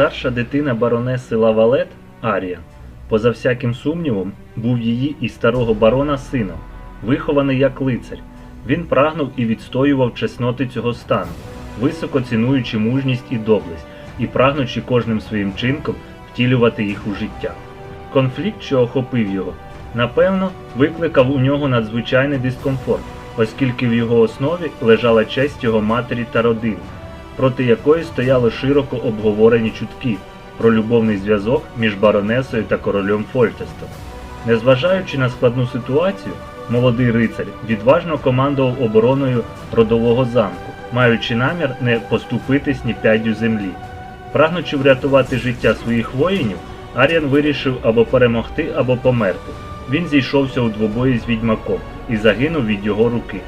Старша дитина баронеси Лавалет Аріан, поза всяким сумнівом, був її і старого барона сином, вихований як лицар. Він прагнув і відстоював чесноти цього стану, високо цінуючи мужність і доблесть, і прагнучи кожним своїм чинком втілювати їх у життя. Конфлікт, що охопив його, напевно, викликав у нього надзвичайний дискомфорт, оскільки в його основі лежала честь його матері та родини, проти якої стояли широко обговорені чутки про любовний зв'язок між баронесою та королем Фольтестом. Незважаючи на складну ситуацію, молодий рицар відважно командував обороною родового замку, маючи намір не поступитись ні п'яддю землі. Прагнучи врятувати життя своїх воїнів, Аріан вирішив або перемогти, або померти. Він зійшовся у двобої з відьмаком і загинув від його руки.